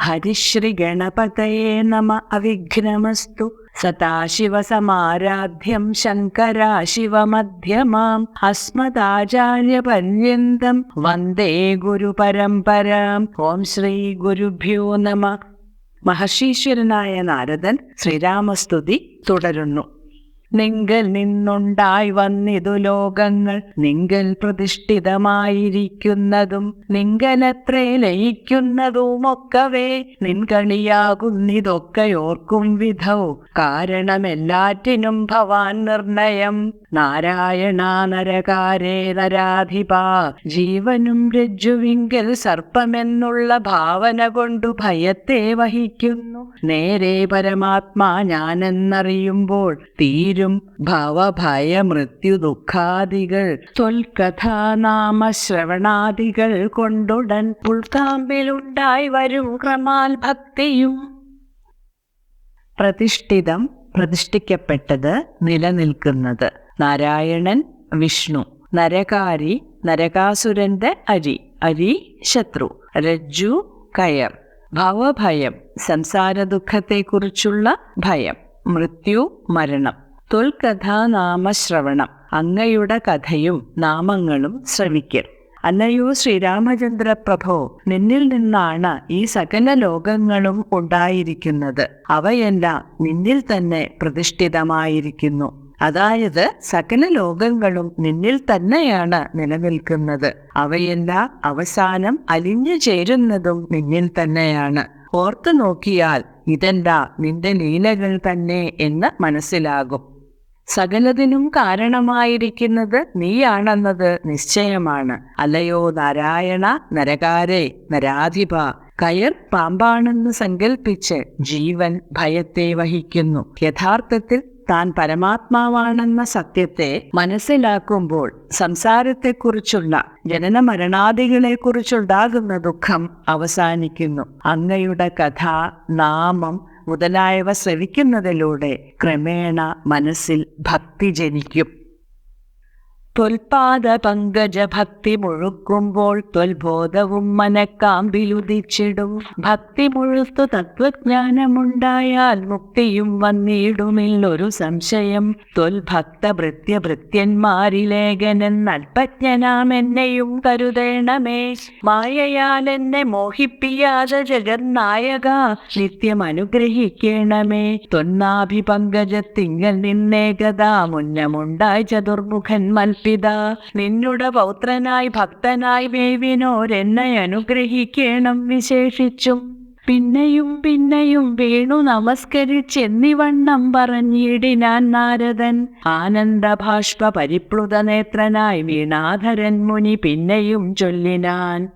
ഹരിശ്രീ ഗണപതയേ നമ. അവിഘ്നമസ്തു. സദാശിവസമാരാധ്യം ശങ്കരാശിവമധ്യമാം. അസ്മദാചാര്യപര്യന്തം വന്ദേ ഗുരുപരമ്പരാം ഓം ശ്രീ ഗുരുഭ്യോ നമ. മഹർഷീശ്വരനായ നാരദൻ ശ്രീരാമസ്തുതി തുടരുന്നു. നിങ്കൽ നിന്നുണ്ടായി വന്നിതു ലോകങ്ങൾ. നിങ്കൽ പ്രതിഷ്ഠിതമായിരിക്കുന്നതും നിങ്കലത്രേ ലയിക്കുന്നതുമൊക്കവേ. നിൻകളിയാകുന്നിതൊക്കെ ഓർക്കും വിധവും. കാരണമെല്ലാറ്റിനും ഭവാൻ നിർണയം. നാരായണ നരകാരേ നരാധിപ. ജീവനും രജ്ജുവിങ്കൽ സർപ്പമെന്നുള്ള ഭാവന കൊണ്ടു ഭയത്തെ വഹിക്കുന്നു. നേരെ പരമാത്മാ ഞാനെന്നറിയുമ്പോൾ തീരും ഭവഭയ മൃത്യു ദുഃഖാദികൾ. തൊൽകഥാനാമ ശ്രവണാദികൾ കൊണ്ടുടൻ ഉൾക്കാമ്പിലുണ്ടായി വരും ക്രമാൽ ഭക്തിയും പ്രതിഷ്ഠിതം പ്രതിഷ്ഠിക്കപ്പെട്ടത് നിലനിൽക്കുന്നത് നാരായണൻ വിഷ്ണു നരകാരി നരകാസുരന്റെ അരി അരി ശത്രു രജ്ജു കയർ. ഭവഭയം സംസാര ദുഃഖത്തെക്കുറിച്ചുള്ള ഭയം മൃത്യു മരണം. തൊൽകഥാനാമശ്രവണം. അങ്ങയുടെ കഥയും നാമങ്ങളും ശ്രവിക്കൽ. അല്ലയോ ശ്രീരാമചന്ദ്ര പ്രഭോ നിന്നിൽ നിന്നാണ് ഈ സകല ലോകങ്ങളും ഉണ്ടായിരിക്കുന്നത്. അവയെല്ലാം നിന്നിൽ തന്നെ പ്രതിഷ്ഠിതമായിരിക്കുന്നു. അതായത് സകല ലോകങ്ങളും നിന്നിൽ തന്നെയാണ് നിലനിൽക്കുന്നത്. അവയെല്ലാം അവസാനം അലിഞ്ഞു ചേരുന്നതും നിന്നിൽ തന്നെയാണ്. ഓർത്തു നോക്കിയാൽ ഇതെല്ലാം നിന്റെ ലീലകൾ തന്നെ എന്ന് മനസ്സിലാകും. സകലതിനും കാരണമായിരിക്കുന്നത് നീയാണെന്നത് നിശ്ചയമാണ്. അല്ലയോ നാരായണ നരകാരെ നരാധിപ കയർ പാമ്പാണെന്ന് സങ്കൽപ്പിച്ച് ജീവൻ ഭയത്തെ വഹിക്കുന്നു. യഥാർത്ഥത്തിൽ താൻ പരമാത്മാവാണെന്ന സത്യത്തെ മനസ്സിലാക്കുമ്പോൾ സംസാരത്തെക്കുറിച്ചുള്ള ജനന മരണാദികളെക്കുറിച്ചുണ്ടാകുന്ന ദുഃഖം അവസാനിക്കുന്നു. അങ്ങയുടെ കഥ നാമം മുതലായവ ശ്രവിക്കുന്നതിലൂടെ ക്രമേണ മനസ്സിൽ ഭക്തി ജനിക്കും. ത്വൽപാദ പങ്കജ ഭക്തി മുഴുക്കുമ്പോൾ ത്വൽബോധവും മനക്കാമ്പിലുദിച്ചിടും. ഭക്തി മുഴുത്തു തത്വജ്ഞാനമുണ്ടായാൽ മുക്തിയും വന്നിടുമില്ലൊരു സംശയം. ത്വൽഭക്ത ഭൃത്യ ഭൃത്യന്മാരിലേഖനൻ എന്നെയും കരുതേണമേ. മായയാൽ എന്നെ മോഹിപ്പിയാതെ ജഗന്നായക നിത്യം അനുഗ്രഹിക്കണമേ തൊന്നാഭി പങ്കജത്തിങ്കൽ നിന്നേകതാ മുന്നമുണ്ടായി ചതുർമുഖൻ മൽപ്പിത നിന്നുടെ പൗത്രനായി ഭക്തനായി വേവിനോരെന്നെ അനുഗ്രഹിക്കണം വിശേഷിച്ചും. പിന്നെയും പിന്നെയും വീണു നമസ്കരിച്ചെന്നിവണ്ണം പറഞ്ഞിടിനാൻ നാരദൻ. ആനന്ദഭാഷ്പ പരിപ്ലുത നേത്രനായി വീണാധരൻ മുനി പിന്നെയും ചൊല്ലിനാൻ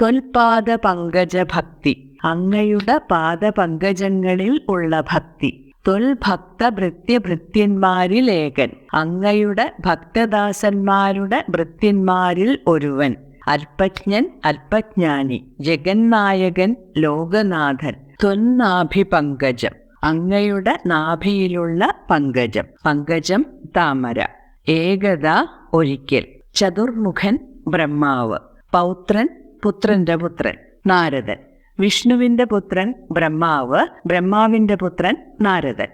കൊൽപാദ പങ്കജ ഭക്തി അങ്ങയുടെ പാദപങ്കജങ്ങളിൽ ഉള്ള ഭക്തി. ത്വൽഭക്ത ഭൃത്യഭൃത്യന്മാരിൽ ഏകൻ അങ്ങയുടെ ഭക്തദാസന്മാരുടെ ഭൃത്യന്മാരിൽ ഒരുവൻ. അല്പജ്ഞൻ അല്പജ്ഞാനി. ജഗന്നായകൻ ലോകനാഥൻ. ത്വന്നാഭി പങ്കജം അങ്ങയുടെ നാഭിയിലുള്ള പങ്കജം. പങ്കജം താമര. ഏകത ഒരിക്കൽ. ചതുർമുഖൻ ബ്രഹ്മാവ്. പൗത്രൻ പുത്രന്റെ പുത്രൻ. നാരദൻ. വിഷ്ണുവിന്റെ പുത്രൻ ബ്രഹ്മാവ് ബ്രഹ്മാവിന്റെ പുത്രൻ നാരദൻ.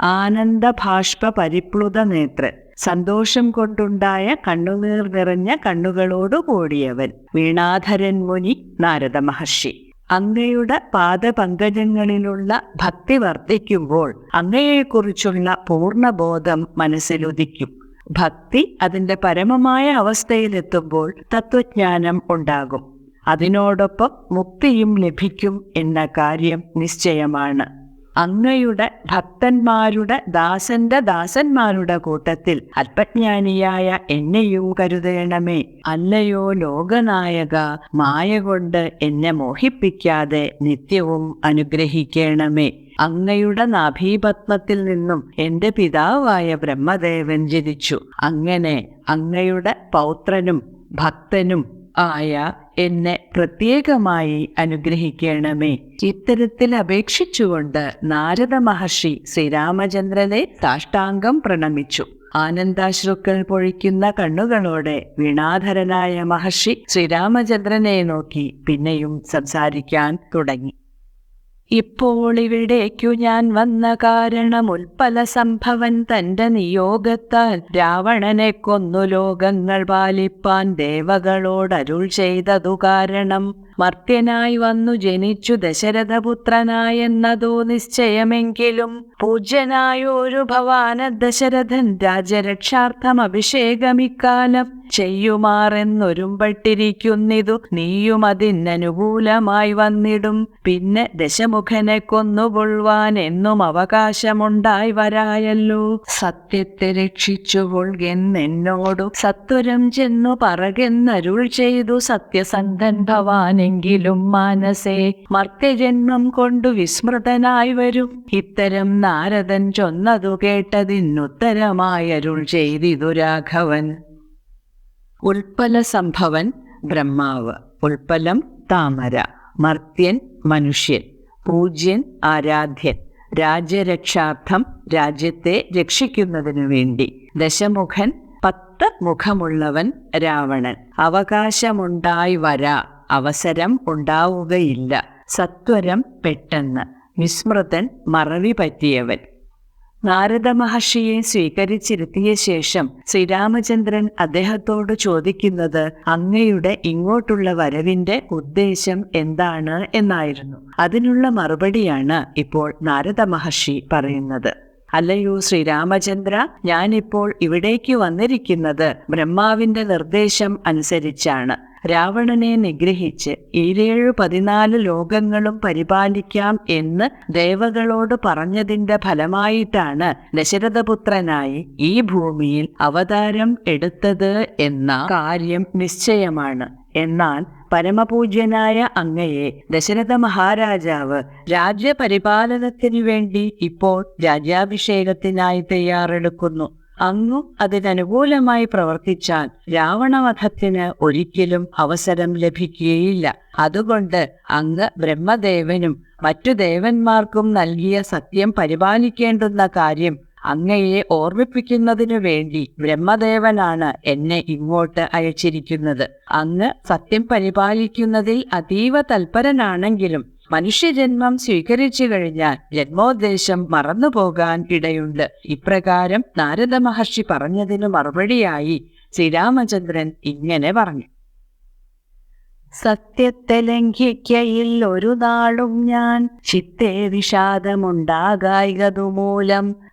ആനന്ദഭാഷ്പ പരിപ്ലുത നേത്രൻ. സന്തോഷം കൊണ്ടുണ്ടായ കണ്ണുനീർ നിറഞ്ഞ കണ്ണുകളോടു കൂടിയവൻ വീണാധരൻ മുനി നാരദ മഹർഷി. അങ്ങയുടെ പാദപങ്കജങ്ങളിലുള്ള ഭക്തി വർദ്ധിക്കുമ്പോൾ അങ്ങയെക്കുറിച്ചുള്ള പൂർണബോധം മനസ്സിലുദിക്കും ഭക്തി അതിന്റെ പരമമായ അവസ്ഥയിലെത്തുമ്പോൾ തത്വജ്ഞാനം ഉണ്ടാകും. അതിനോടൊപ്പം മുക്തിയും ലഭിക്കും എന്ന കാര്യം നിശ്ചയമാണ്. അങ്ങയുടെ ഭക്തന്മാരുടെ ദാസന്റെ ദാസന്മാരുടെ കൂട്ടത്തിൽ അല്പജ്ഞാനിയായ എന്നെയും കരുതേണമേ. അല്ലയോ ലോകനായക മായ കൊണ്ട് എന്നെ മോഹിപ്പിക്കാതെ നിത്യവും അനുഗ്രഹിക്കണമേ. അങ്ങയുടെ നാഭീപത്മത്തിൽ നിന്നും എന്റെ പിതാവായ ബ്രഹ്മദേവൻ ജനിച്ചു. അങ്ങനെ അങ്ങയുടെ പൗത്രനും ഭക്തനും ആയ എന്നെ പ്രത്യേകമായി അനുഗ്രഹിക്കണമേ. ഇത്തരത്തിൽ അപേക്ഷിച്ചുകൊണ്ട് നാരദ മഹർഷി ശ്രീരാമചന്ദ്രനെ സാഷ്ടാംഗം പ്രണമിച്ചു. ആനന്ദാശ്രുക്കൾ പൊഴിക്കുന്ന കണ്ണുകളോടെ വീണാധരനായ മഹർഷി ശ്രീരാമചന്ദ്രനെ നോക്കി പിന്നെയും സംസാരിക്കാൻ തുടങ്ങി. ഇപ്പോൾ ഇവിടേക്കു ഞാൻ വന്ന കാരണം ഉൽപ്പല സംഭവൻ തന്റെ നിയോഗത്താൽ രാവണനെ കൊന്നു. ലോകങ്ങൾ പാലിപ്പാൻ ദേവകളോടരുൾ ചെയ്തതു കാരണം മർത്യനായി വന്നു ജനിച്ചു ദശരഥപുത്രനായെന്നതോ നിശ്ചയമെങ്കിലും പൂജ്യനായൊരു ഭവാന ദശരഥൻ രാജരക്ഷാർത്ഥം അഭിഷേകമിക്കാലം ചെയ്യുമാറെന്നൊരുമ്പട്ടിരിക്കുന്നിതു നീയും അതിനനുകൂലമായി വന്നിടും. പിന്നെ ദശമുഖനെ കൊന്നുകൊള്ളുവാൻ എന്നും അവകാശമുണ്ടായി വരായല്ലോ. സത്യത്തെ രക്ഷിച്ചുകൊള്ളുകെന്നെന്നോടു സത്വരം ചെന്നു പറകെന്നരുൾ ചെയ്തു സത്യസന്ധൻ ഭവാനെങ്കിലും മാനസേ മർത്യജന്മം കൊണ്ടു വിസ്മൃതനായി വരും. ഇത്തരം നാരദൻ ചൊന്നതു കേട്ടതിനുത്തരമായരുൾ ചെയ്തിതു രാഘവൻ. ഉൽപ്പല സംഭവൻ ബ്രഹ്മാവ്. ഉൽപ്പലം താമര. മർത്യൻ മനുഷ്യൻ. പൂജ്യൻ ആരാധ്യൻ. രാജ്യരക്ഷാർത്ഥം രാജ്യത്തെ രക്ഷിക്കുന്നതിനു വേണ്ടി. ദശമുഖൻ പത്ത് മുഖമുള്ളവൻ രാവണൻ. അവകാശമുണ്ടായി വരാ. അവസരം ഉണ്ടാവുകയില്ല. സത്വരം പെട്ടെന്ന്. വിസ്മൃതൻ മറവി പറ്റിയവൻ. നാരദ മഹർഷിയെ സ്വീകരിച്ചിരുത്തിയ ശേഷം ശ്രീരാമചന്ദ്രൻ അദ്ദേഹത്തോട് ചോദിക്കുന്നത് അങ്ങയുടെ ഇങ്ങോട്ടുള്ള വരവിന്റെ ഉദ്ദേശം എന്താണ് എന്നായിരുന്നു. അതിനുള്ള മറുപടിയാണ് ഇപ്പോൾ നാരദ മഹർഷി പറയുന്നത്. അല്ലയോ ശ്രീരാമചന്ദ്ര ഞാനിപ്പോൾ ഇവിടേക്ക് വന്നിരിക്കുന്നത് ബ്രഹ്മാവിന്റെ നിർദ്ദേശം അനുസരിച്ചാണ്. രാവണനെ നിഗ്രഹിച്ച് ഏഴേഴു പതിനാല് ലോകങ്ങളും പരിപാലിക്കാം എന്ന് ദേവകളോട് പറഞ്ഞതിന്റെ ഫലമായിട്ടാണ് ദശരഥപുത്രനായി ഈ ഭൂമിയിൽ അവതാരം എടുത്തത് എന്ന കാര്യം നിശ്ചയമാണ്. എന്നാൽ പരമപൂജ്യനായ അങ്ങയെ ദശരഥ മഹാരാജാവ് രാജ്യപരിപാലനത്തിനു വേണ്ടി ഇപ്പോൾ രാജ്യാഭിഷേകത്തിനായി തയ്യാറെടുക്കുന്നു. അങ്ങും അതിനനുകൂലമായി പ്രവർത്തിച്ചാൽ രാവണവധത്തിന് ഒരിക്കലും അവസരം ലഭിക്കുകയില്ല. അതുകൊണ്ട് അങ്ങ് ബ്രഹ്മദേവനും മറ്റു ദേവന്മാർക്കും നൽകിയ സത്യം പരിപാലിക്കേണ്ടുന്ന കാര്യം അങ്ങയെ ഓർമ്മിപ്പിക്കുന്നതിനു വേണ്ടി ബ്രഹ്മദേവനാണ് എന്നെ ഇങ്ങോട്ട് അയച്ചിരിക്കുന്നത്. അങ്ങ് സത്യം പരിപാലിക്കുന്നതിൽ അതീവ തൽപരനാണെങ്കിലും മനുഷ്യജന്മം സ്വീകരിച്ചു കഴിഞ്ഞാൽ ജന്മോദ്ദേശം മറന്നുപോകാൻ ഇടയുണ്ട്. ഇപ്രകാരം നാരദ മഹർഷി പറഞ്ഞതിനു മറുപടിയായി ശ്രീരാമചന്ദ്രൻ ഇങ്ങനെ പറഞ്ഞു. സത്യത്തെ ലംഘിക്കയിൽ ഒരു നാളും ഞാൻ ചിത്തേ വിഷാദമുണ്ടാകായതു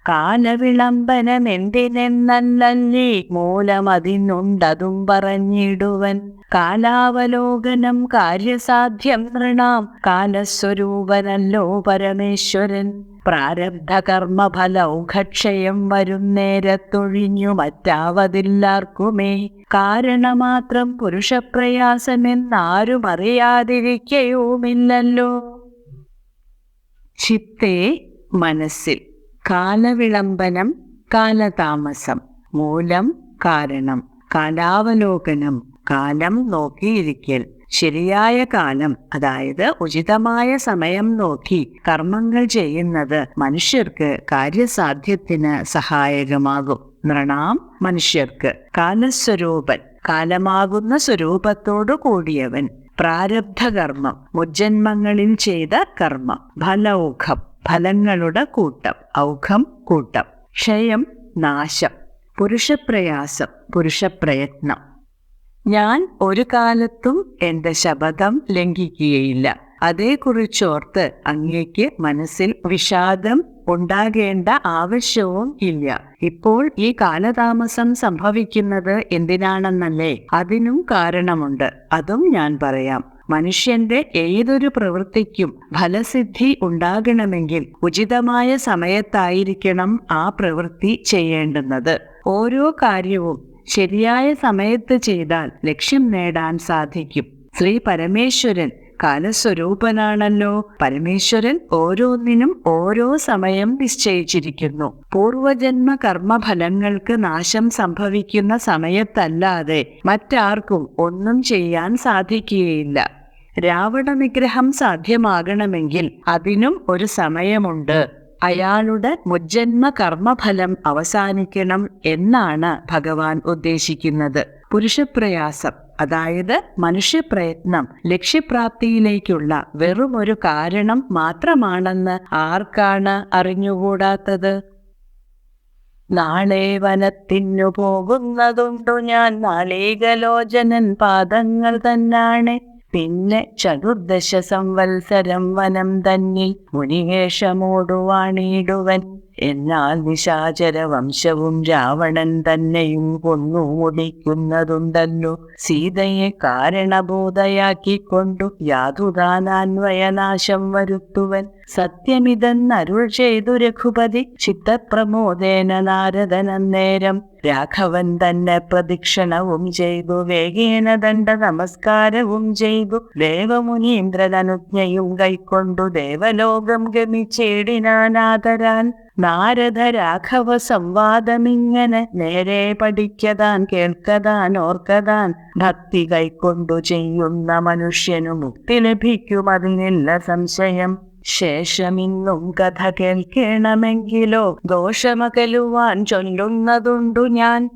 മൂലം കാലവിളംബനം എന്തിനെന്നല്ലല്ലേ മൂലം അതിനുണ്ടതും പറഞ്ഞിടുവൻ. കാലാവലോകനം കാര്യസാധ്യം നൃണാം. കാലസ്വരൂപനല്ലോ പരമേശ്വരൻ. പ്രാരബ്ധ കർമ്മഫലൗഘക്ഷയം വരും നേരത്തൊഴിഞ്ഞു മറ്റാവതില്ലാർക്കുമേ. കാരണമാത്രം പുരുഷപ്രയാസമെന്നാരും അറിയാതിരിക്കയുമില്ലല്ലോ ചിത്തേ മനസ്സിൽ. കാലവിളംബനം കാലതാമസം മൂലം കാരണം. കാലാവലോകനം കാലം നോക്കിയിരിക്കൽ. ശരിയായ കാലം അതായത് ഉചിതമായ സമയം നോക്കി കർമ്മങ്ങൾ ചെയ്യുന്നത് മനുഷ്യർക്ക് കാര്യസാധ്യത്തിന് സഹായകമാകും. നൃണാം മനുഷ്യർക്ക്. കാലസ്വരൂപൻ. കാലമാകുന്ന സ്വരൂപത്തോടു കൂടിയവൻ. പ്രാരബ്ധ കർമ്മം മുജ്ജന്മങ്ങളിൽ ചെയ്ത കർമ്മം. ഫലൗഖം. ഫലങ്ങളുടെ കൂട്ടം ഔഘം കൂട്ടം ക്ഷയം നാശം പുരുഷപ്രയാസം പുരുഷപ്രയത്നം. ഞാൻ ഒരു കാലത്തും എന്റെ ശപഥം ലംഘിക്കുകയില്ല. അതേക്കുറിച്ചോർത്ത് അങ്ങേക്ക് മനസ്സിൽ വിഷാദം ഉണ്ടാകേണ്ട ആവശ്യവും ഇല്ല. ഇപ്പോൾ ഈ കാലതാമസം സംഭവിക്കുന്നത് എന്തിനാണെന്നല്ലേ അതിനും കാരണമുണ്ട്. അതും ഞാൻ പറയാം. മനുഷ്യന്റെ ഏതൊരു പ്രവൃത്തിക്കും ഫലസിദ്ധി ഉണ്ടാകണമെങ്കിൽ ഉചിതമായ സമയത്തായിരിക്കണം ആ പ്രവൃത്തി ചെയ്യേണ്ടുന്നത്. ഓരോ കാര്യവും ശരിയായ സമയത്ത് ചെയ്താൽ ലക്ഷ്യം നേടാൻ സാധിക്കും. ശ്രീ പരമേശ്വരൻ കാലസ്വരൂപനാണല്ലോ. പരമേശ്വരൻ ഓരോന്നിനും ഓരോ സമയം നിശ്ചയിച്ചിരിക്കുന്നു. പൂർവജന്മ കർമ്മഫലങ്ങൾക്ക് നാശം സംഭവിക്കുന്ന സമയത്തല്ലാതെ മറ്റാർക്കും ഒന്നും ചെയ്യാൻ സാധിക്കുകയില്ല. രാവണ നിഗ്രഹം സാധ്യമാകണമെങ്കിൽ അതിനും ഒരു സമയമുണ്ട്. അയാളുടെ മുജ്ജന്മ കർമ്മഫലം അവസാനിക്കണം എന്നാണ് ഭഗവാൻ ഉദ്ദേശിക്കുന്നത്. പുരുഷപ്രയാസം അതായത് മനുഷ്യപ്രയത്നം ലക്ഷ്യപ്രാപ്തിയിലേക്കുള്ള വെറും ഒരു കാരണം മാത്രമാണെന്ന് ആർക്കാണ് അറിഞ്ഞുകൂടാത്തത്? നാളെ വനത്തിനു പോകുന്നതുണ്ടു ഞാൻ നാളീകലോചനൻ പാദങ്ങൾ തന്നാണ്. പിന്നെ ചതുർദശ സംവത്സരം വനം തന്നിൽ മുനികേഷമോടുവാണിടുവൻ എന്നാൽ നിശാചര വംശവും രാവണൻ തന്നെയും കൊന്നു മുടിക്കുന്നതുണ്ടല്ലോ. സീതയെ കാരണബോധയാക്കിക്കൊണ്ടു യാതുദാനാന്വയനാശം വരുത്തുവൻ. സത്യമിതെന്നരുൾ ചെയ്തു രഘുപതി ചിത്തപ്രമോദേന നാരദനന്നേരം രാഘവൻ തന്നെ പ്രദക്ഷിണവും ചെയ്തു. വേഗേന ദണ്ഡ നമസ്കാരവും ചെയ്തു. ദേവമുനീന്ദ്രനനുജ്ഞയും കൈക്കൊണ്ടു ദേവലോകം ഗമിച്ചേടിനാനാദരാൻ. നാരദ രാഘവ സംവാദമിങ്ങനെ നേരെ പഠിക്കതാൻ കേൾക്കതാൻ ഓർക്കതാൻ. ഭക്തി കൈക്കൊണ്ടു ചെയ്യുന്ന മനുഷ്യനു മുക്തി ലഭിക്കും അതിനില്ല സംശയം. ശേഷമിന്നും കഥ കേൾക്കണമെങ്കിലോ ദോഷമകലുവാൻ ചൊല്ലുന്നതുണ്ടു ഞാൻ.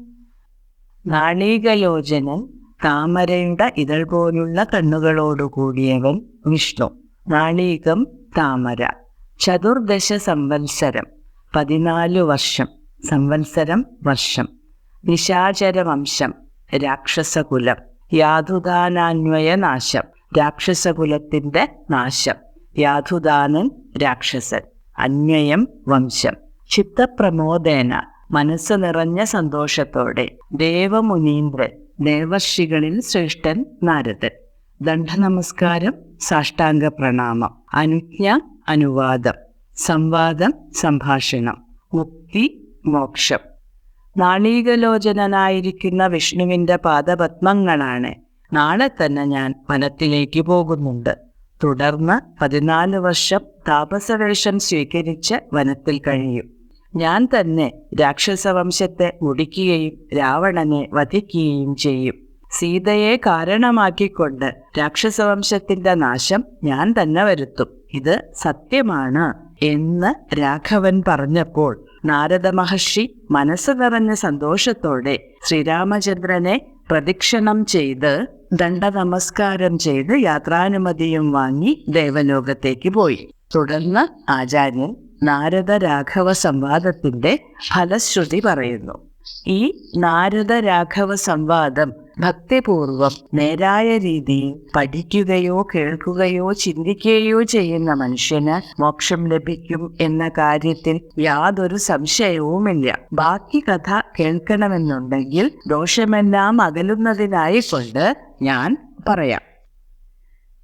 നാളീകലോചനൻ താമരയുടെ ഇതൾ പോലുള്ള കണ്ണുകളോടുകൂടിയവൻ വിഷ്ണു. നാളീകം താമര. ചതുർദശ സംവത്സരം. പതിനാലു വർഷം. സംവത്സരം വർഷം. നിശാചര വംശം രാക്ഷസകുലം. യാതുദാനാന്വയ നാശം രാക്ഷസകുലത്തിന്റെ നാശം. യാതുദാനൻ രാക്ഷസൻ അന്യയം വംശം. ചിത്തപ്രമോദേന മനസ്സ് നിറഞ്ഞ സന്തോഷത്തോടെ. ദേവമുനീന്ദ്രൻ ദേവർഷികളിൽ ശ്രേഷ്ഠൻ നാരദൻ. ദണ്ഡ നമസ്കാരം സാഷ്ടാംഗ പ്രണാമം. അനുജ്ഞ അനുവാദം. സംവാദം സംഭാഷണം. മുക്തി മോക്ഷം. നാളീകലോചനായിരിക്കുന്ന വിഷ്ണുവിന്റെ പാദപത്മങ്ങളാണ്. നാളെ തന്നെ ഞാൻ വനത്തിലേക്ക് പോകുന്നുണ്ട്. തുടർന്ന് പതിനാല് വർഷം താപസവേഷം സ്വീകരിച്ച് വനത്തിൽ കഴിയും. ഞാൻ തന്നെ രാക്ഷസവംശത്തെ മുടിക്കുകയും രാവണനെ വധിക്കുകയും ചെയ്യും. സീതയെ കാരണമാക്കിക്കൊണ്ട് രാക്ഷസവംശത്തിന്റെ നാശം ഞാൻ തന്നെ വരുത്തും. ഇത് സത്യമാണ് എന്ന് രാഘവൻ പറഞ്ഞപ്പോൾ നാരദ മഹർഷി മനസ്സ് നിറഞ്ഞ സന്തോഷത്തോടെ ശ്രീരാമചന്ദ്രനെ പ്രദക്ഷിണം ചെയ്ത് ദണ്ഡ നമസ്കാരം ചെയ്ത് യാത്രാനുമതിയും വാങ്ങി ദേവലോകത്തേക്ക് പോയി. തുടർന്ന് ആചാര്യൻ നാരദ രാഘവ സംവാദത്തിന്റെ ഫലശ്രുതി പറയുന്നു. ഈ നാരദ രാഘവ സംവാദം ഭക്തിപൂർവം നേരായ രീതിയിൽ പഠിക്കുകയോ കേൾക്കുകയോ ചിന്തിക്കുകയോ ചെയ്യുന്ന മനുഷ്യന് മോക്ഷം ലഭിക്കും എന്ന കാര്യത്തിൽ യാതൊരു സംശയവുമില്ല. ബാക്കി കഥ കേൾക്കണമെന്നുണ്ടെങ്കിൽ ദോഷമെല്ലാം അകലുന്നതിനായിക്കൊണ്ട് ഞാൻ പറയാം.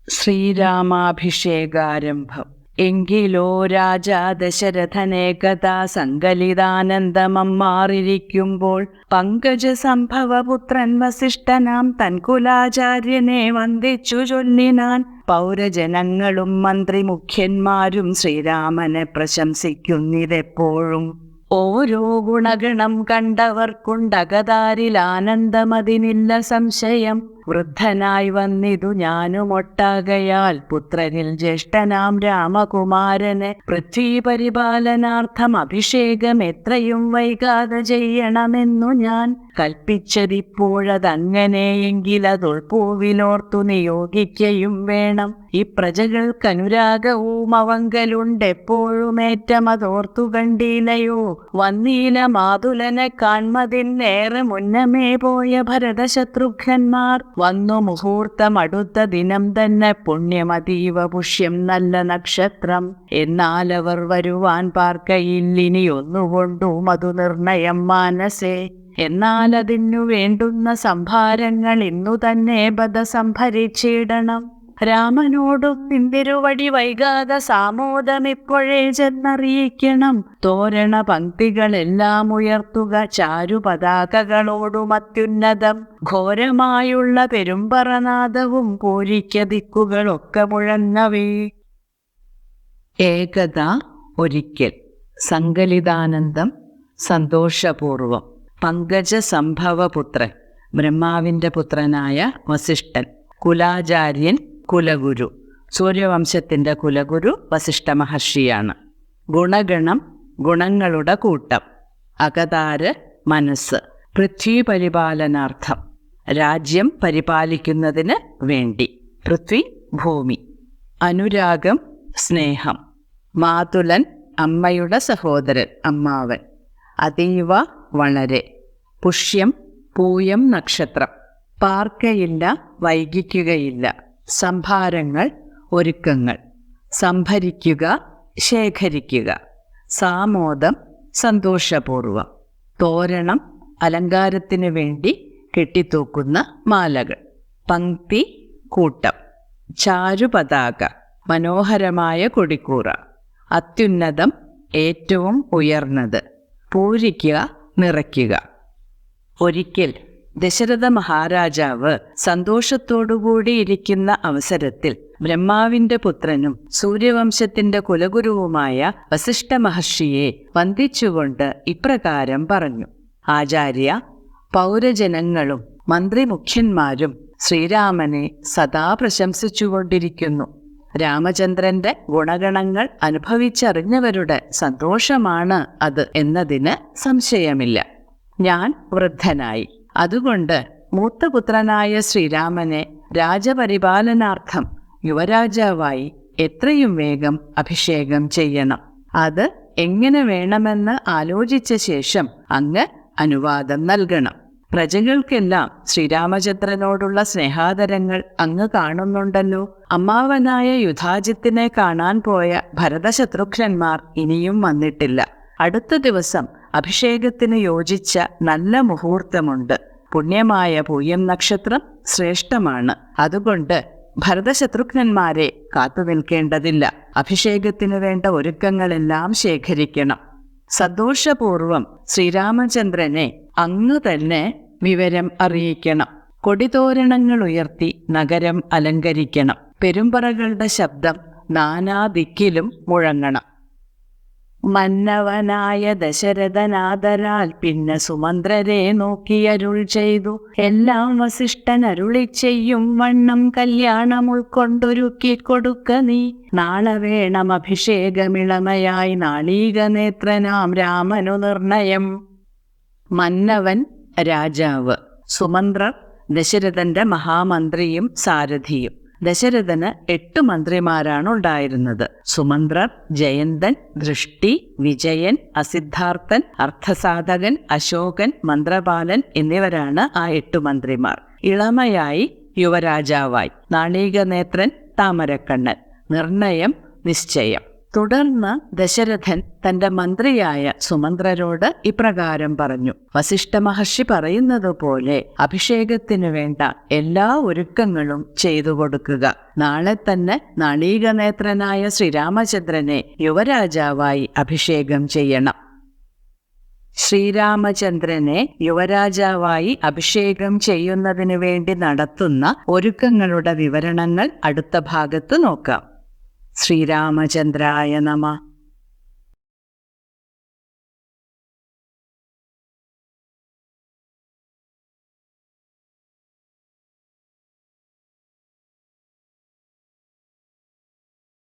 ശ്രീരാമാഭിഷേകാരംഭം. എങ്കിലോ രാജാ ദശരഥനേകഥാ സങ്കലിതാനന്ദമമ്മാറിരിക്കുമ്പോൾ പങ്കജ സംഭവപുത്രൻ വസിഷ്ഠനാം തൻകുലാചാര്യനെ വന്ദിച്ചു ചൊല്ലിനാൻ പൗരജനങ്ങളും മന്ത്രി മുഖ്യന്മാരും ശ്രീരാമനെ പ്രശംസിക്കുന്നിതെപ്പോഴും. ഓരോ ഗുണഗണം കണ്ടവർക്കുണ്ടകതാരിൽ ആനന്ദമതിനില്ല സംശയം. വൃദ്ധനായി വന്നിതു ഞാനുമൊട്ടാകയാൽ. പുത്രനിൽ ജ്യേഷ്ഠനാം രാമകുമാരന് പൃഥ്വി പരിപാലനാർത്ഥം അഭിഷേകം എത്രയും വൈകാതെ ചെയ്യണമെന്നു ഞാൻ കൽപ്പിച്ചതിപ്പോഴതങ്ങനെയെങ്കിൽ അതുൾപൂവിലോർത്തു നിയോഗിക്കയും വേണം. ഈ പ്രജകൾക്ക് അനുരാഗവും അവങ്കലുണ്ട് എപ്പോഴുമേറ്റം അതോർത്തു കണ്ടീലയോ? വന്നീല മാതുലനെ കാൺമതിന്നേറെ മുന്നമേ പോയ ഭരതശത്രുഘ്നന്മാർ വന്നു മുഹൂർത്തം അടുത്ത ദിനം തന്നെ പുണ്യമതീവ പുഷ്യം നല്ല നക്ഷത്രം. എന്നാൽ അവർ വരുവാൻ പാർക്കയില്ലിനി ഒന്നുകൊണ്ടു മധു നിർണയം മാനസേ. എന്നാൽ അതിനു വേണ്ടുന്ന സംഭാരങ്ങൾ ഇന്നു തന്നെ ബദ സംഭരിച്ചിടണം രാമനോടും നിന്തിരുവടി വൈകാതെ സാമോദമിപ്പോഴേ ചെന്നറിയിക്കണം. തോരണ പങ്ക്തികളെല്ലാം ഉയർത്തുക ചാരു പതാകകളോടും അത്യുന്നതം ഘോരമായുള്ള പെരുമ്പറനാദവും പൂരിക്ക ദിക്കുകളൊക്കെ മുഴങ്ങവേ ഏകത ഒരിക്കൽ. സങ്കലിതാനന്ദം. സന്തോഷപൂർവം. പങ്കജ സംഭവപുത്രൻ ബ്രഹ്മാവിന്റെ പുത്രനായ വസിഷ്ഠൻ. കുലാചാര്യൻ. കുലഗുരു. സൂര്യവംശത്തിന്റെ കുലഗുരു വസിഷ്ഠ മഹർഷിയാണ്. ഗുണഗണം ഗുണങ്ങളുടെ കൂട്ടം. അകതാര് മനസ്സ്. പൃഥ്വി പരിപാലനാർത്ഥം. രാജ്യം പരിപാലിക്കുന്നതിന് വേണ്ടി. പൃഥ്വി ഭൂമി. അനുരാഗം സ്നേഹം. മാതുലൻ അമ്മയുടെ സഹോദരൻ അമ്മാവൻ. അതീവ വളരെ. പുഷ്യം പൂയം നക്ഷത്രം. പാർക്കയില്ല വൈകിക്കുകയില്ല. സംഭാരങ്ങൾ ഒരുക്കങ്ങൾ. സംഭരിക്കുക ശേഖരിക്കുക. സാമോദം സന്തോഷപൂർവം. തോരണം അലങ്കാരത്തിന് വേണ്ടി കെട്ടിത്തൂക്കുന്ന മാലകൾ. പങ്ക്തി കൂട്ടം. ചാരുപതാക മനോഹരമായ കൊടിക്കൂറ. അത്യുന്നതം ഏറ്റവും ഉയർന്നത്. പൂരിക്കുക നിറയ്ക്കുക. ഒരിക്കൽ ദശരഥ മഹാരാജാവ് സന്തോഷത്തോടുകൂടി ഇരിക്കുന്ന അവസരത്തിൽ ബ്രഹ്മാവിന്റെ പുത്രനും സൂര്യവംശത്തിന്റെ കുലഗുരുവുമായ വസിഷ്ഠ മഹർഷിയെ വന്ദിച്ചുകൊണ്ട് ഇപ്രകാരം പറഞ്ഞു. ആചാര്യ പൗരജനങ്ങളും മന്ത്രിമുഖ്യന്മാരും ശ്രീരാമനെ സദാ പ്രശംസിച്ചുകൊണ്ടിരിക്കുന്നു. രാമചന്ദ്രന്റെ ഗുണഗണങ്ങൾ അനുഭവിച്ചറിഞ്ഞവരുടെ സന്തോഷമാണ് അത് എന്നതിന് സംശയമില്ല. ഞാൻ വൃദ്ധനായി. അതുകൊണ്ട് മൂത്തപുത്രനായ ശ്രീരാമനെ രാജപരിപാലനാർത്ഥം യുവരാജാവായി എത്രയും വേഗം അഭിഷേകം ചെയ്യണം. അത് എങ്ങനെ വേണമെന്ന് ആലോചിച്ച ശേഷം അങ്ങ് അനുവാദം നൽകണം. പ്രജകൾക്കെല്ലാം ശ്രീരാമചന്ദ്രനോടുള്ള സ്നേഹാദരങ്ങൾ അങ്ങ് കാണുന്നുണ്ടല്ലോ. അമ്മാവനായ യുധാജിത്തിനെ കാണാൻ പോയ ഭരതശത്രുഘ്നന്മാർ ഇനിയും വന്നിട്ടില്ല. അടുത്ത ദിവസം അഭിഷേകത്തിന് യോജിച്ച നല്ല മുഹൂർത്തമുണ്ട്. പുണ്യമായ പൂയം നക്ഷത്രം ശ്രേഷ്ഠമാണ്. അതുകൊണ്ട് ഭരതശത്രുഘ്നന്മാരെ കാത്തു നിൽക്കേണ്ടതില്ല. അഭിഷേകത്തിന് വേണ്ട ഒരുക്കങ്ങളെല്ലാം ശേഖരിക്കണം. സന്തോഷപൂർവം ശ്രീരാമചന്ദ്രനെ അങ്ങ് തന്നെ വിവരം അറിയിക്കണം. കൊടിതോരണങ്ങൾ ഉയർത്തി നഗരം അലങ്കരിക്കണം. പെരുമ്പറകളുടെ ശബ്ദം നാനാദിക്കിലും മുഴങ്ങണം. മന്നവനായ ദശരഥനാദരാൽ പിന്നെ സുമന്ത്രരെ നോക്കിയരുൾ ചെയ്തു. എല്ലാം വസിഷ്ഠൻ അരുളി ചെയ്യും വണ്ണം കല്യാണം ഉൾക്കൊണ്ടൊരുക്കി കൊടുക്ക നീ. നാളെ വേണം അഭിഷേകമിളമയായി നാളീക നേത്രനാം രാമനു നിർണയം മന്നവൻ രാജാവ് സുമന്ത്രർ ദശരഥന്റെ മഹാമന്ത്രിയും സാരഥിയും. ദശരഥന് എട്ട് മന്ത്രിമാരാണ് ഉണ്ടായിരുന്നത് സുമന്ത്രർ ജയന്തൻ ദൃഷ്ടി വിജയൻ അസിദ്ധാർത്ഥൻ അർത്ഥസാധകൻ അശോകൻ മന്ത്രപാലൻ എന്നിവരാണ് ആ എട്ടു മന്ത്രിമാർ. ഇളമയായി യുവരാജാവായി. നാളീകനേത്രൻ താമരക്കണ്ണൻ. നിർണയം നിശ്ചയം. തുടർന്ന് ദശരഥൻ തന്റെ മന്ത്രിയായ സുമന്ത്രരോട് ഇപ്രകാരം പറഞ്ഞു. വസിഷ്ഠ മഹർഷി പറയുന്നത് പോലെ അഭിഷേകത്തിനു വേണ്ട എല്ലാ ഒരുക്കങ്ങളും ചെയ്തു കൊടുക്കുക. നാളെ തന്നെ നാളീകനേത്രനായ ശ്രീരാമചന്ദ്രനെ യുവരാജാവായി അഭിഷേകം ചെയ്യണം. ശ്രീരാമചന്ദ്രനെ യുവരാജാവായി അഭിഷേകം ചെയ്യുന്നതിനു വേണ്ടി നടത്തുന്ന ഒരുക്കങ്ങളുടെ വിവരണങ്ങൾ അടുത്ത ഭാഗത്ത് നോക്കാം. ശ്രീരാമചന്ദ്രായ നമ.